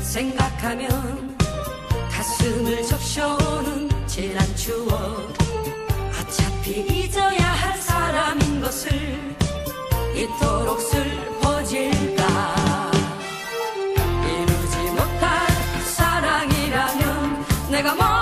생각하면 가슴을 적셔오는 지난 추억. 어차피 잊어야 할 사람인 것을 이토록 슬퍼질까? 이루지 못할 사랑이라면 내가 뭐